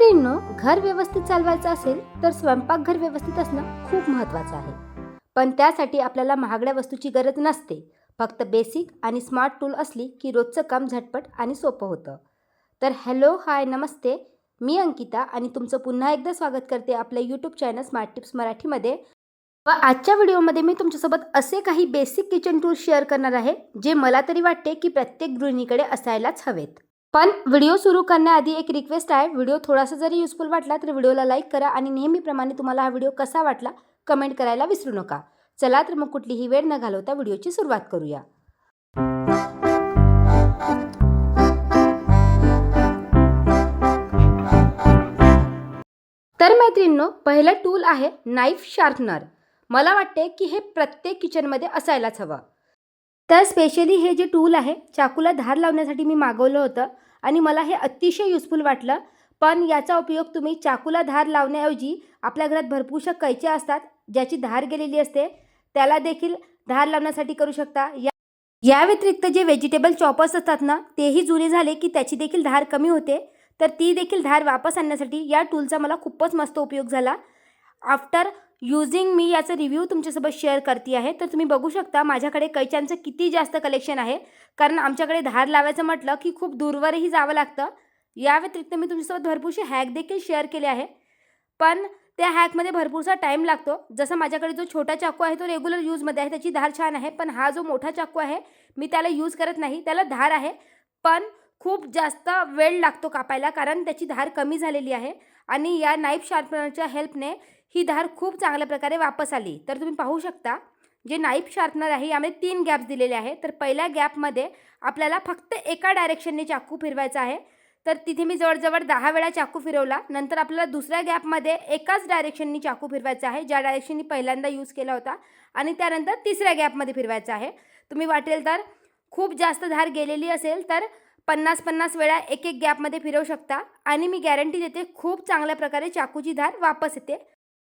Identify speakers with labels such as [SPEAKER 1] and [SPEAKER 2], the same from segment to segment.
[SPEAKER 1] मैत्रिणींनो घर व्यवस्थित चालवायचं असेल तर स्वयंपाकघर व्यवस्थित असणं खूप महत्त्वाचं आहे. पण त्यासाठी आपल्याला महागड्या वस्तूची गरज नसते. फक्त बेसिक आणि स्मार्ट टूल असली की रोजचं काम झटपट आणि सोपं होतं. तर हॅलो हाय नमस्ते. मी अंकिता आणि तुमचं पुन्हा एकदा स्वागत करते आपल्या यूट्यूब चॅनल स्मार्ट टिप्स मराठीमध्ये. व आजच्या व्हिडिओमध्ये मी तुमच्यासोबत असे काही बेसिक किचन टूल्स शेअर करणार आहे जे मला तरी वाटते की प्रत्येक गृहिणीकडे असायलाच हवेत. पण व्हिडिओ सुरू करण्याआधी एक रिक्वेस्ट आहे. व्हिडिओ थोडासा जरी युजफुल वाटला तर व्हिडिओला लाईक करा आणि नेहमीप्रमाणे तुम्हाला हा व्हिडिओ कसा वाटला कमेंट करायला विसरू नका. चला तर मग कुठलीही वेळ न घालवता व्हिडिओची सुरुवात करूया. तर मैत्रिणींनो पहिलं टूल आहे नाईफ शार्पनर मला वाटते की हे प्रत्येक किचनमध्ये असायलाच हवं. तर स्पेशली हे जे टूल आहे चाकूला धार लावण्यासाठी मी मागवलं होतं आणि मला हे अतिशय युजफुल वाटलं. पण याचा उपयोग तुम्ही चाकूला धार लावण्याऐवजी आपल्या घरात भरपूरशा कैच्या असतात ज्याची धार गेलेली असते त्याला देखील धार लावण्यासाठी करू शकता. या या व्यतिरिक्त जे व्हेजिटेबल चॉपर्स असतात ना तेही जुने झाले की त्याची देखील धार कमी होते. तर ती देखील धार वापस आणण्यासाठी या टूलचा मला खूपच मस्त उपयोग झाला. आफ्टर युझिंग मी याचा रिव्ह्यू तुमच्यासोबत शेअर करते आहे. तर तुम्ही बघू शकता माझ्याकडे कैच्यांचं किती जास्त कलेक्शन आहे. कारण आमच्याकडे धार लावायचं म्हटलं की खूप दूरवरही जावं लागतं. या व्यतिरिक्त मी तुमच्यासोबत भरपूरसे हॅक देखील शेअर केले आहे. पण त्या हॅकमध्ये भरपूरसा टाईम लागतो. जसं माझ्याकडे जो छोटा चाकू आहे तो रेग्युलर यूजमध्ये आहे त्याची धार छान आहे. पण हा जो मोठा चाकू आहे मी त्याला यूज करत नाही. त्याला धार आहे. पण खूप जास्त वेळ लागतो कापायला कारण त्याची धार कमी झालेली आहे. आणि या नाईफ शार्पनरच्या हेल्पने ही धार खूप चांगल्या प्रकारे वापस आली. तर तुम्ही पाहू शकता जे नाईफ शार्पनर आहे यामध्ये तीन गॅप्स दिलेले आहे तर पहिल्या गॅपमध्ये आपल्याला फक्त एका डायरेक्शनने चाकू फिरवायचा आहे. तर तिथे मी जवळजवळ दहा वेळा चाकू फिरवला. नंतर आपल्याला दुसऱ्या गॅपमध्ये एकाच डायरेक्शननी चाकू फिरवायचा आहे ज्या डायरेक्शननी पहिल्यांदा यूज केला होता. आणि त्यानंतर तिसऱ्या गॅपमध्ये फिरवायचा आहे. तुम्ही वाटेल तर खूप जास्त धार गेलेली असेल तर पन्नास पन्नास वेळा एक एक गॅपमध्ये फिरवू शकता. आणि मी गॅरंटी देते खूप चांगल्या प्रकारे चाकूची धार वापस येते.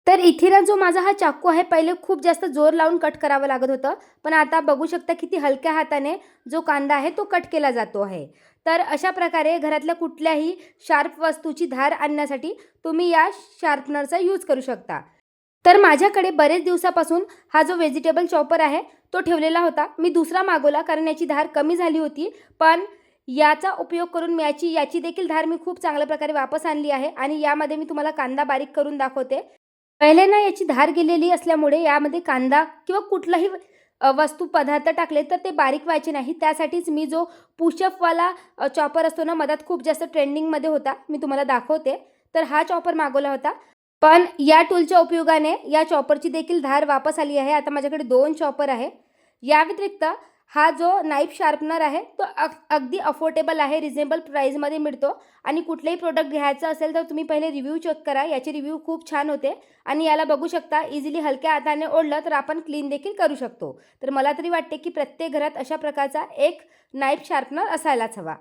[SPEAKER 1] तर इथिरा जो माझा हा चाकू आहे पहिले खूप जास्त जोर लावून कट करावं लागत होतं. पण आता बघू शकता किती हलक्या हाताने जो कांदा आहे तो कट केला जातो आहे. तर अशा प्रकारे घरातल्या कुठल्याही शार्प वस्तूची धार आणण्यासाठी तुम्ही या शार्पनरचा यूज करू शकता. तर माझ्याकडे बरेच दिवसापासून हा जो व्हेजिटेबल चॉपर आहे तो ठेवलेला होता. मी दुसरा मागवला कारण याची धार कमी झाली होती. पण याचा उपयोग करून मी याची याची देखील धार मी खूप चांगल्या प्रकारे वापस आणली आहे आणि यामध्ये मी तुम्हाला कांदा बारीक करून दाखवते. पहिले ना याची धार गेलेली असल्यामुळे यामध्ये कांदा किंवा कुठलाही वस्तू पदार्थ टाकले तर ते बारीक व्हायचे नाही. त्यासाठीच मी जो पुशअपवाला चॉपर असतो ना मधात खूप जास्त ट्रेंडिंगमध्ये होता. मी तुम्हाला दाखवते. तर हा चॉपर मागवला होता. पण या टूलच्या उपयोगाने या चॉपरची देखील धार वापस आली आहे. आता माझ्याकडे दोन चॉपर आहे. या व्यतिरिक्त हा जो नाईफ शार्पनर आहे तो अग अगदी अफोर्डेबल आहे रिझनेबल प्राईजमध्ये मिळतो. आणि कुठलेही प्रोडक्ट घ्यायचं असेल तर तुम्ही पहिले रिव्ह्यू चेक करा. याचे रिव्ह्यू खूप छान होते. आणि याला बघू शकता इझिली हलक्या हाताने ओढलं तर आपण क्लीन देखील करू शकतो. तर मला तरी वाटते की प्रत्येक घरात अशा प्रकारचा एक नाईफ शार्पनर असायलाच हवा.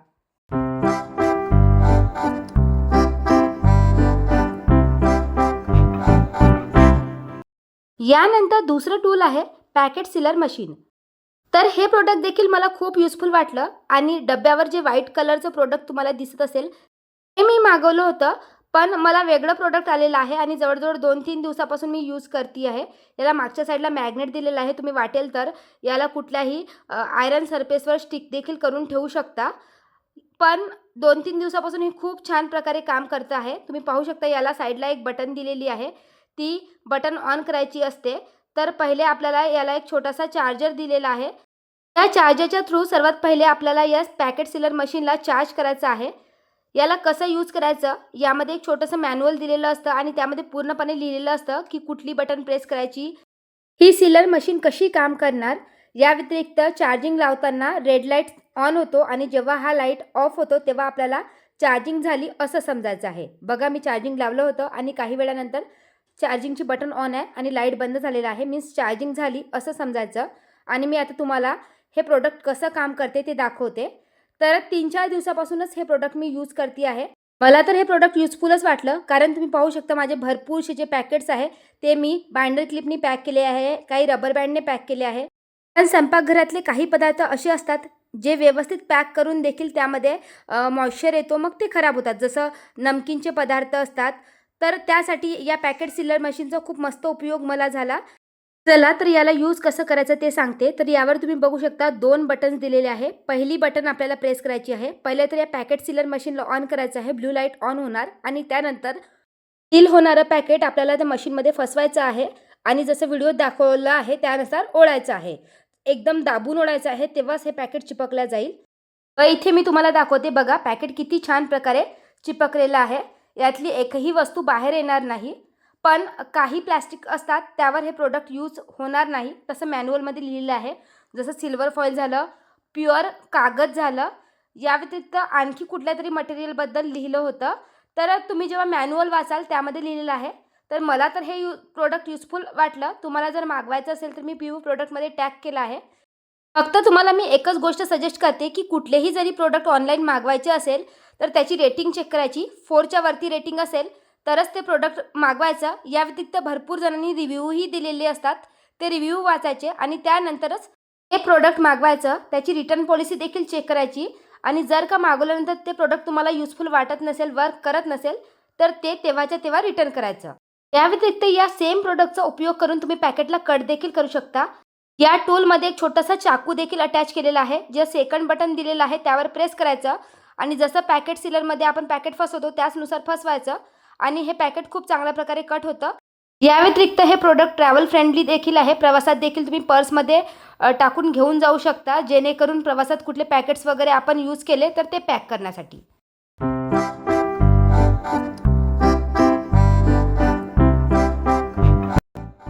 [SPEAKER 1] यानंतर दुसरं टूल आहे पॅकेट सिलर मशीन तर हे प्रोडक्ट देखील मला खूप युजफुल वाटलं आणि डब्यावर जे व्हाईट कलरचं प्रोडक्ट तुम्हाला दिसत असेल ते मी मागवलं होतं. पण मला वेगळं प्रोडक्ट आलेलं आहे आणि जवळजवळ दोन तीन दिवसापासून मी यूज करते आहे. याला मागच्या साईडला मॅग्नेट दिलेलं आहे. तुम्ही वाटेल तर याला कुठल्याही आयरन सरफेसवर स्टिक देखील करून ठेवू शकता. पण दोन तीन दिवसापासून ही खूप छान प्रकारे काम करतं आहे. तुम्ही पाहू शकता याला साईडला एक बटन दिलेली आहे. ती बटन ऑन करायची असते. तर पहिले आपल्याला याला एक छोटासा चार्जर दिलेला आहे. या चार्जरच्या थ्रू सर्वात पहिले आपल्याला या पॅकेट सिलर मशीनला चार्ज करायचं आहे. याला कसं यूज करायचं? यामध्ये एक छोटंसं मॅन्युअल दिलेलं असतं आणि त्यामध्ये पूर्णपणे लिहिलेलं असतं की कुठली बटन प्रेस करायची. ही सिलर मशीन कशी काम करणार? या व्यतिरिक्त चार्जिंग लावताना रेड लाइट ऑन होतो आणि जेव्हा हा लाइट ऑफ होतो तेव्हा आपल्याला चार्जिंग झाली असं समजायचं आहे. बघा मी चार्जिंग लावलं होतं आणि काही वेळानंतर चार्जिंगची बटन ऑन आहे आणि लाइट बंद झालेलं आहे. मीन्स चार्जिंग झाली असं समजायचं. आणि मी आता तुम्हाला हे प्रोडक्ट कसं काम करते ते दाखवते. तर तीन चार दिवसापासूनच हे प्रोडक्ट मी यूज करते आहे. मला तर हे प्रोडक्ट युजफुलच वाटलं कारण तुम्ही पाहू शकता माझे भरपूरसे जे पॅकेट्स आहे ते मी बाइंडर क्लिपनी पॅक केले आहे काही रबर बँडने पॅक केले आहे. पण स्वयंपाकघरातले काही पदार्थ असे असतात जे व्यवस्थित पॅक करून देखील त्यामध्ये मॉइश्चर येतो मग ते खराब होतात. जसं नमकीनचे पदार्थ असतात तर त्यासाठी या पॅकेट सिलर मशीनचा खूप मस्त उपयोग मला झाला. चला तर याला यूज कसं करायचं ते सांगते. तर यावर तुम्ही बघू शकता दोन बटन्स दिलेले आहे. पहिली बटन आपल्याला प्रेस करायची आहे. पहिले तर या पॅकेट सिलर मशीनला ऑन करायचं आहे. ब्लू लाइट ऑन होणार आणि त्यानंतर सील होणारं पॅकेट आपल्याला त्या मशीनमध्ये फसवायचं आहे आणि जसं व्हिडिओ दाखवला आहे त्यानुसार ओढायचं आहे. एकदम दाबून ओढायचं आहे तेव्हाच हे पॅकेट चिपकलं जाईल. व इथे मी तुम्हाला दाखवते बघा पॅकेट किती छान प्रकारे चिपकलेलं आहे. यातली एकही वस्तू बाहेर येणार नाही. पण काही प्लॅस्टिक असतात त्यावर हे प्रोडक्ट यूज होणार नाही. तसं मॅन्युअलमध्ये लिहिलेलं आहे. जसं सिल्वर फॉईल झालं प्युअर कागद झालं या व्यतिरिक्त आणखी कुठल्या तरी मटेरियलबद्दल लिहिलं होतं. तर तुम्ही जेव्हा मॅन्युअल वाचाल त्यामध्ये लिहिलेलं आहे. तर मला तर हे यू प्रोडक्ट युजफुल वाटलं. तुम्हाला जर मागवायचं असेल तर मी पी यू प्रोडक्टमध्ये टॅग केलं आहे. फक्त तुम्हाला मी एकच गोष्ट सजेस्ट करते की कुठलेही जरी प्रोडक्ट ऑनलाईन मागवायचे असेल तर त्याची रेटिंग चेक करायची. फोरच्या वरती रेटिंग असेल तरच ते प्रोडक्ट मागवायचं. या व्यतिरिक्त भरपूर जणांनी रिव्ह्यूही दिलेले असतात. ते रिव्ह्यू वाचायचे आणि त्यानंतरच ते प्रोडक्ट मागवायचं. त्याची रिटर्न पॉलिसी देखील चेक करायची. आणि जर का मागवल्यानंतर ते प्रोडक्ट तुम्हाला युजफुल वाटत नसेल वर्क करत नसेल तर ते तेव्हाच्या तेव्हा रिटर्न करायचं. या व्यतिरिक्त या सेम प्रोडक्टचा उपयोग करून तुम्ही पॅकेटला कट देखील करू शकता. या टूलमध्ये एक छोटासा चाकू देखील अटॅच केलेला आहे. जे सेकंड बटन दिलेलं आहे त्यावर प्रेस करायचं. आणि जसं पॅकेट सिलरमध्ये आपण पॅकेट फसवतो त्याचनुसार फसवायचं. आणि हे पॅकेट खूप चांगल्या प्रकारे कट होतं. या व्यतिरिक्त हे प्रोडक्ट ट्रॅव्हल फ्रेंडली देखील आहे. प्रवासात देखील तुम्ही पर्समध्ये टाकून घेऊन जाऊ शकता. जेणेकरून प्रवासात कुठले पॅकेट्स वगैरे आपण यूज केले तर ते पॅक करण्यासाठी.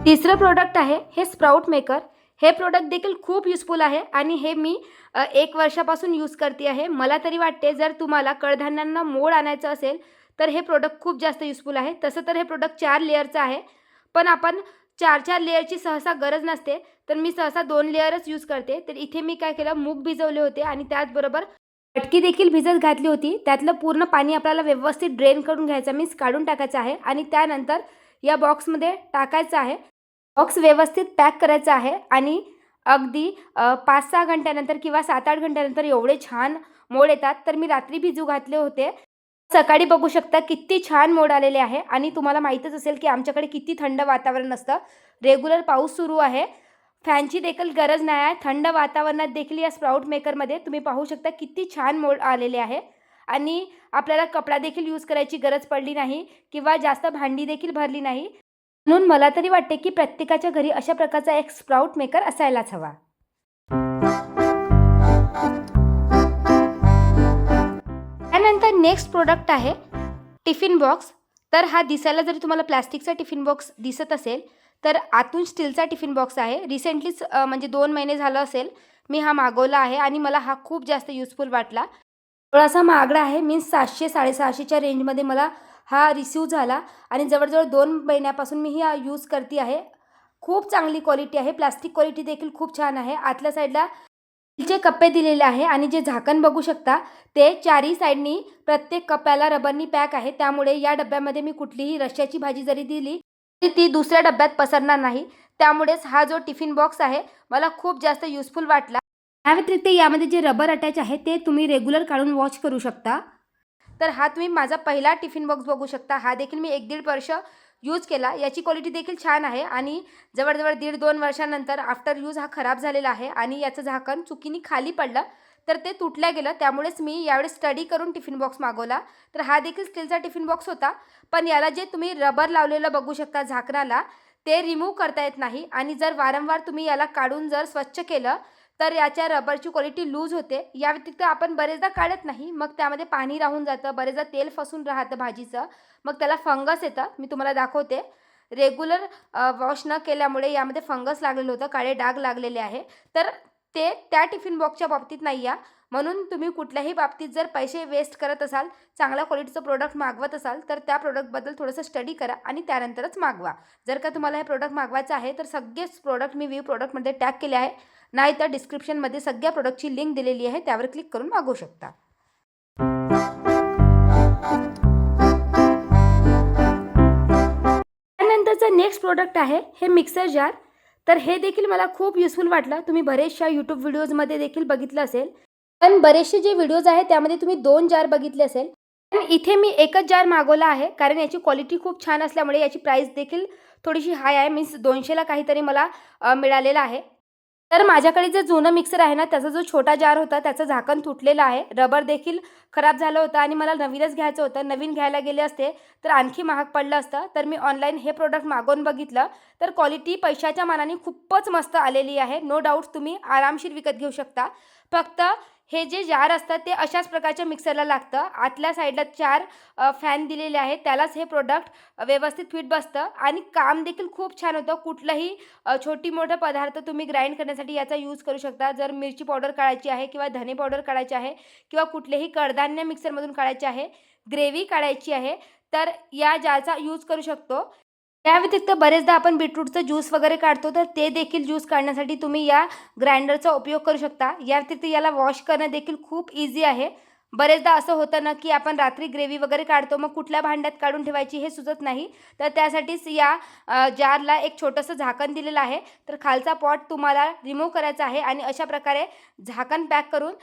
[SPEAKER 1] तिसरं प्रोडक्ट आहे हे स्प्राउट मेकर हे प्रोडक्ट देखील खूप युजफुल आहे आणि हे मी एक वर्षापासून यूज करते आहे. मला तरी वाटते जर तुम्हाला कडधान्यांना मोड आणायचं असेल तर हे प्रोडक्ट खूप जास्त युजफुल आहे. तसं तर हे प्रोडक्ट चार लेअरचं आहे. पण आपण चार चार लेअरची सहसा गरज नसते. तर मी सहसा दोन लेअरच यूज करते. तर इथे मी काय केलं? मूग भिजवले होते आणि त्याचबरोबर मटकी देखील भिजत घातली होती. त्यातलं पूर्ण पाणी आपल्याला व्यवस्थित ड्रेन करून घ्यायचं मीन्स काढून टाकायचं आहे आणि त्यानंतर या बॉक्समध्ये टाकायचं आहे. बॉक्स व्यवस्थित पॅक करायचं आहे आणि अगदी पाच सहा घंट्यानंतर किंवा सात आठ घंट्यानंतर एवढे छान मोड येतात. तर मी रात्री भिजू घातले होते. सकाळी बघू शकता किती छान मोड आलेले आहे. आणि तुम्हाला माहीतच असेल की आमच्याकडे किती थंड वातावरण असतं रेग्युलर पाऊस सुरू आहे. फॅनची देखील गरज नाही आहे. थंड वातावरणात देखील या स्प्राऊट मेकरमध्ये तुम्ही पाहू शकता किती छान मोड आलेले आहे. आणि आपल्याला कपडा देखील यूज करायची गरज पडली नाही किंवा जास्त भांडी देखील भरली नाही. म्हणून मला तरी वाटते की प्रत्येकाच्या घरी अशा प्रकारचा एक स्प्राऊट मेकर असायलाच हवा. त्यानंतर नेक्स्ट प्रोडक्ट आहे टिफिन बॉक्स. तर हा दिसायला जरी तुम्हाला प्लॅस्टिकचा टिफिन बॉक्स दिसत असेल तर आतून स्टीलचा टिफिन बॉक्स आहे. रिसेंटलीच म्हणजे दोन महिने झालं असेल मी हा मागवला आहे आणि मला हा खूप जास्त युजफुल वाटला. थोडासा महागडा आहे मीन्स सातशे साडेसहाशेच्या रेंजमध्ये मला हा रिसीव झाला आणि जवळजवळ दोन महिन्यापासून मी ही यूज करते आहे. खूप चांगली क्वालिटी आहे प्लास्टिक क्वालिटी देखील खूप छान आहे. आतल्या साईडला स्टीलचे कप्पे दिलेले आहे आणि जे झाकण बघू शकता ते चारही साईडनी प्रत्येक कप्प्याला रबरनी पॅक आहे. त्यामुळे या डब्यामध्ये मी कुठलीही रश्याची भाजी जरी दिली तरी ती दुसऱ्या डब्यात पसरणार नाही. त्यामुळेच हा जो टिफिन बॉक्स आहे मला खूप जास्त युजफुल वाटला. या व्यतिरिक्त यामध्ये जे रबर अटॅच आहे ते तुम्ही रेग्युलर काढून वॉच करू शकता. तर हा तुम्ही माझा पहिला टिफिन बॉक्स बघू शकता. हा देखील मी एक दीड वर्ष यूज केला याची क्वालिटी देखील छान आहे आणि जवळजवळ दीड दोन वर्षानंतर आफ्टर यूज हा खराब झालेला आहे आणि याचं झाकण चुकीने खाली पडलं तर ते तुटल्या गेलं. त्यामुळेच मी यावेळेस स्टडी करून टिफिन बॉक्स मागवला. तर हा देखील स्टीलचा टिफिन बॉक्स होता. पण याला जे तुम्ही रबर लावलेलं बघू शकता झाकणाला ते रिमूव्ह करता येत नाही आणि जर वारंवार तुम्ही याला काढून जर स्वच्छ केलं तर याच्या रबरची क्वालिटी लूज होते. या व्यतिरिक्त आपण बरेचदा काढत नाही. मग त्यामध्ये पाणी राहून जातं. बरेचदा तेल फसून राहतं भाजीचं. मग त्याला फंगस येतं. मी तुम्हाला दाखवते. रेग्युलर वॉश न केल्यामुळे यामध्ये फंगस लागलेलं होतं. काळे डाग लागलेले आहे. तर ते त्या टिफिन बॉक्सच्या बाबतीत नाही या म्हणून तुम्ही कुठल्याही बाबतीत जर पैसे वेस्ट करत असाल चांगल्या क्वालिटीचं प्रोडक्ट मागवत असाल तर त्या प्रोडक्टबद्दल थोडंसं स्टडी करा आणि त्यानंतरच मागवा. जर का तुम्हाला हे प्रोडक्ट मागवायचं आहे तर सगळेच प्रोडक्ट मी व्यू प्रोडक्टमध्ये टॅग केले आहे. नाहीतर डिस्क्रिप्शनमध्ये सगळ्या प्रोडक्टची लिंक दिलेली आहे त्यावर क्लिक करून मागवू शकता. त्यानंतरचं नेक्स्ट प्रोडक्ट आहे हे मिक्सर जार तर हे देखील मला खूप युजफुल वाटलं. तुम्ही बरेचशा यूट्यूब व्हिडिओजमध्ये देखील बघितलं असेल. पण बरेचसे जे व्हिडिओज आहेत त्यामध्ये तुम्ही दोन जार बघितले असेल. पण इथे मी एकच जार मागवला आहे कारण याची क्वालिटी खूप छान असल्यामुळे याची प्राईस देखील थोडीशी हाय आहे. मीन्स दोनशेला काहीतरी मला मिळालेला आहे. तर माझ्याकडे जे जुनं मिक्सर आहे ना त्याचा जो छोटा जार होता त्याचं झाकण तुटलेलं आहे. रबर देखील खराब झालं होतं आणि मला नवीनच घ्यायचं होतं. नवीन घ्यायला गेले असते तर आणखी महाग पडलं असतं. तर मी ऑनलाईन हे प्रोडक्ट मागवून बघितलं. तर क्वालिटी पैशाच्या मानाने खूपच मस्त आलेली आहे. नो डाऊट तुम्ही आरामशीर विकत घेऊ शकता. फक्त हे जे जार असतात ते अशाच प्रकारच्या मिक्सरला लागतं. आतल्या साईडला चार फॅन दिलेले आहेत. त्यालाच हे प्रोडक्ट व्यवस्थित फिट बसतं आणि काम देखील खूप छान होतं. कुठलंही छोटी मोठं पदार्थ तुम्ही ग्राइंड करण्यासाठी याचा यूज करू शकता. जर मिरची पावडर काढायची आहे किंवा धने पावडर काढायची आहे किंवा कुठलेही कडधान्य मिक्सरमधून काढायचे आहे ग्रेव्ही काढायची आहे तर या जारचा यूज करू शकतो. त्या व्यतिरिक्त बरेचदा आपण बीटरूटचं ज्यूस वगैरे काढतो तर ते देखील ज्यूस काढण्यासाठी तुम्ही या ग्राइंडरचा उपयोग करू शकता. या व्यतिरिक्त याला वॉश करणं देखील खूप इझी आहे. बरेचदा असं होतं ना की आपण रात्री ग्रेव्ही वगैरे काढतो मग कुठल्या भांड्यात काढून ठेवायची हे सुचत नाही. तर त्यासाठीच या जारला एक छोटंसं झाकण दिलेलं आहे. तर खालचा पॉट तुम्हाला रिमूव्ह करायचा आहे आणि अशा प्रकारे झाकण पॅक करून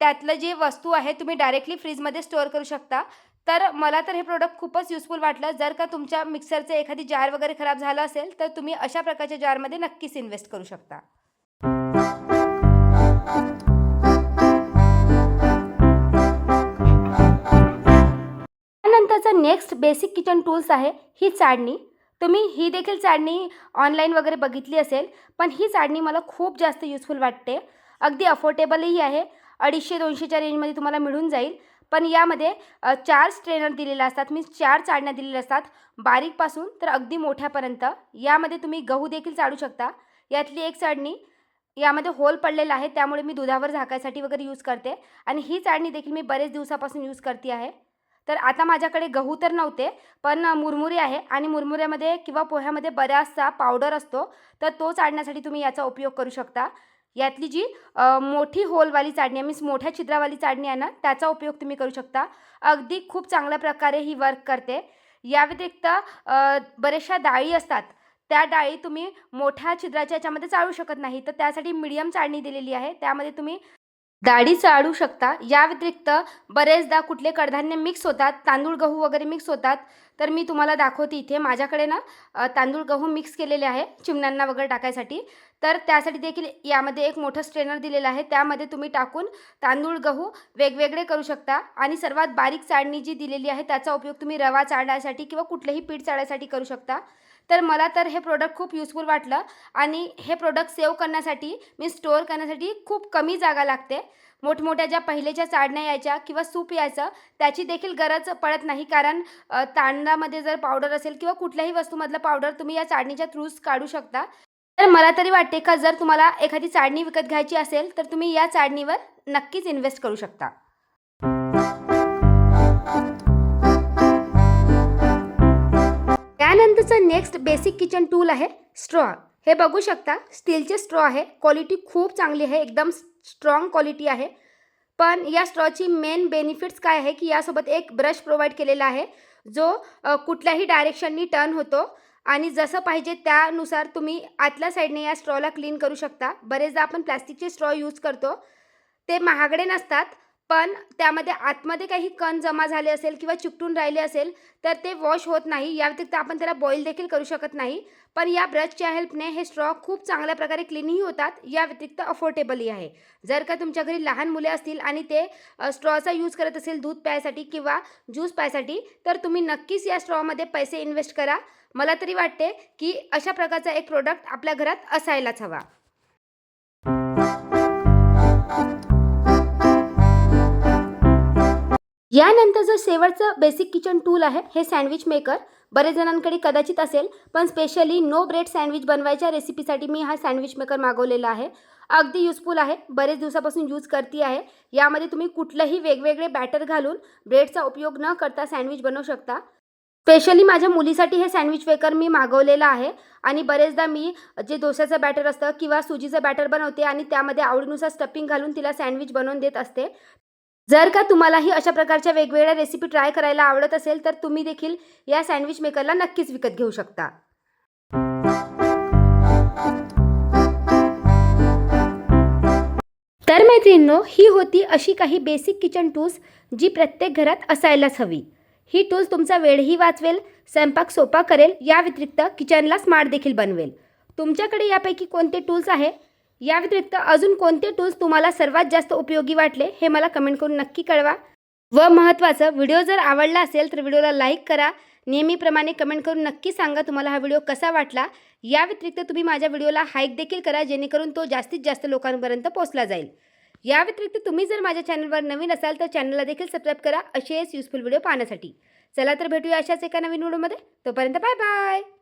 [SPEAKER 1] त्यातलं जे वस्तू आहे तुम्ही डायरेक्टली फ्रीजमध्ये स्टोअर करू शकता. तर मला तर हे प्रोडक्ट खूपच युजफुल वाटलं. जर का तुमच्या मिक्सरचं एखादी जार वगैरे खराब झालं असेल तर तुम्ही अशा प्रकारच्या जारमध्ये नक्कीच इन्व्हेस्ट करू शकता. त्यानंतरचं नेक्स्ट बेसिक किचन टूल्स आहे ही चाळणी. तुम्ही ही देखील चाळणी ऑनलाईन वगैरे बघितली असेल पण ही चाळणी मला खूप जास्त युजफुल वाटते. अगदी अफोर्डेबलही आहे. अडीचशे दोनशेच्या रेंजमध्ये तुम्हाला मिळून जाईल. पण यामध्ये चार स्ट्रेनर दिलेले असतात. मीन्स चार चाळण्या दिलेल्या असतात. बारीकपासून तर अगदी मोठ्यापर्यंत. यामध्ये तुम्ही गहू देखील चाळू शकता. यातली एक चाळणी यामध्ये होल पडलेला आहे. त्यामुळे मी दुधावर झाकायसाठी वगैरे यूज करते. आणि ही चाळणी देखील मी बरेच दिवसापासून यूज करते आहे. तर आता माझ्याकडे गहू तर नव्हते पण मुरमुरे आहे. आणि मुरमुऱ्यामध्ये किंवा पोह्यामध्ये बराचसा पावडर असतो. तर तो चाळण्यासाठी तुम्ही याचा उपयोग करू शकता. यातली जी मोठी होलवाली चाळणी आहे मीन्स मोठ्या छिद्रावाली चाळणी आहे ना त्याचा उपयोग तुम्ही करू शकता. अगदी खूप चांगल्या प्रकारे ही वर्क करते. या व्यतिरिक्त बऱ्याचशा डाळी असतात. त्या डाळी तुम्ही मोठ्या छिद्राच्या याच्यामध्ये चाळू शकत नाही. तर त्यासाठी मिडियम चाळणी दिलेली आहे. त्यामध्ये तुम्ही डाळी चाळू शकता. या व्यतिरिक्त बरेचदा कुठले कडधान्य मिक्स होतात तांदूळ गहू वगैरे मिक्स होतात. तर मी तुम्हाला दाखवते इथे. माझ्याकडे ना तांदूळ गहू मिक्स केलेले आहे चिमण्यांना वगैरे टाकायसाठी. तर त्यासाठी देखील यामध्ये एक मोठं स्ट्रेनर दिलेलं आहे. त्यामध्ये तुम्ही टाकून तांदूळ गहू वेगवेगळे करू शकता. आणि सर्वात बारीक चाळणी जी दिलेली आहे त्याचा उपयोग तुम्ही रवा चाळण्यासाठी किंवा कुठलंही पीठ चाळण्यासाठी करू शकता. तर मला तर हे प्रोडक्ट खूप युजफुल वाटलं आणि हे प्रोडक्ट सेव्ह करण्यासाठी मी स्टोअर करण्यासाठी खूप कमी जागा लागते. मोठमोठ्या ज्या पहिलेच्या चाळण्या यायच्या किंवा सूप यायचं त्याची देखील गरज पडत नाही. कारण तांदळामध्ये जर पावडर असेल किंवा कुठल्याही वस्तूमधलं पावडर तुम्ही या चाळणीच्या थ्रूच काढू शकता. तर मला तरी वाटते का जर तुम्हाला एखादी चाळणी विकत घ्यायची असेल तर तुम्ही या चाळणीवर नक्कीच इन्व्हेस्ट करू शकता. त्यानंतरचं नेक्स्ट बेसिक किचन टूल आहे स्ट्रॉ हे बघू शकता स्टीलचे स्ट्रॉ आहे. क्वालिटी खूप चांगली आहे एकदम स्ट्रॉंग क्वालिटी आहे. पण या स्ट्रॉची मेन बेनिफिट्स काय आहे की यासोबत एक ब्रश प्रोव्हाइड केलेला आहे जो कुठल्याही डायरेक्शननी टर्न होतो. आणि जसं पाहिजे त्यानुसार तुम्ही आतल्या साईडने या स्ट्रॉला क्लीन करू शकता. बरेचदा आपण प्लॅस्टिकचे स्ट्रॉ यूज करतो. ते महागडे नसतात पण त्यामध्ये आतमध्ये काही कण जमा झाले असेल किंवा चिकटून राहिले असेल तर ते वॉश होत नाही. या व्यतिरिक्त आपण त्याला बॉईल देखील करू शकत नाही. पण या ब्रशच्या हेल्पने हे स्ट्रॉ खूप चांगल्या प्रकारे क्लीनही होतात. या व्यतिरिक्त अफोर्डेबलही आहे. जर का तुमच्या घरी लहान मुले असतील आणि ते स्ट्रॉचा यूज करत असेल दूध प्यायसाठी किंवा ज्यूस प्यायसाठी तर तुम्ही नक्कीच या स्ट्रॉमध्ये पैसे इन्व्हेस्ट करा. मला तरी वाटते की अशा प्रकारचा एक प्रोडक्ट आपल्या घरात असायलाच हवा. यानंतर जर शेवटचं बेसिक किचन टूल आहे हे सँडविच मेकर बरेच जणांकडे कदाचित असेल पण स्पेशली नो ब्रेड सँडविच बनवायच्या रेसिपीसाठी मी हा सँडविच मेकर मागवलेला आहे. अगदी युजफुल आहे बरेच दिवसापासून यूज करते आहे. यामध्ये तुम्ही कुठलंही वेगवेगळे बॅटर घालून ब्रेडचा उपयोग न करता सँडविच बनवू शकता. स्पेशली माझ्या मुलीसाठी हे सँडविच मेकर मी मागवलेलं आहे आणि बरेचदा मी जे डोश्याचं बॅटर असतं किंवा सुजीचं बॅटर बनवते आणि त्यामध्ये आवडीनुसार स्टफिंग घालून तिला सँडविच बनवून देत असते. जर का तुम्हालाही अशा प्रकारच्या वेगवेगळ्या रेसिपी ट्राय करायला आवडत असेल तर तुम्ही देखील या सँडविच मेकरला नक्कीच विकत घेऊ शकता. तर मैत्रिणींनो ही होती अशी काही बेसिक किचन टूल्स जी प्रत्येक घरात असायलाच हवी. ही टूल्स तुमचा वेळही वाचवेल स्वयंपाक सोपा करेल या व्यतिरिक्त किचनला स्मार्ट देखील बनवेल. तुमच्याकडे यापैकी कोणते टूल्स आहे? या व्यतिरिक्त अजून कोणते टूल्स तुम्हाला सर्वात जास्त उपयोगी वाटले हे मला कमेंट करून नक्की कळवा. व महत्त्वाचं व्हिडिओ जर आवडला असेल तर व्हिडिओला लाईक करा. नेहमीप्रमाणे कमेंट करून नक्की सांगा तुम्हाला हा व्हिडिओ कसा वाटला. या व्यतिरिक्त तुम्ही माझ्या व्हिडिओला हाईक देखील करा जेणेकरून तो जास्तीत जास्त लोकांपर्यंत पोहोचला जाईल. या व्यतिरिक्त तुम्ही जर माझ्या चॅनलवर नवीन असाल तर चॅनलला देखील सबस्क्राईब करा असेच युजफुल व्हिडिओ पाहण्यासाठी. चला तर भेटूया अशाच एका नवीन व्हिडिओमध्ये तोपर्यंत बाय बाय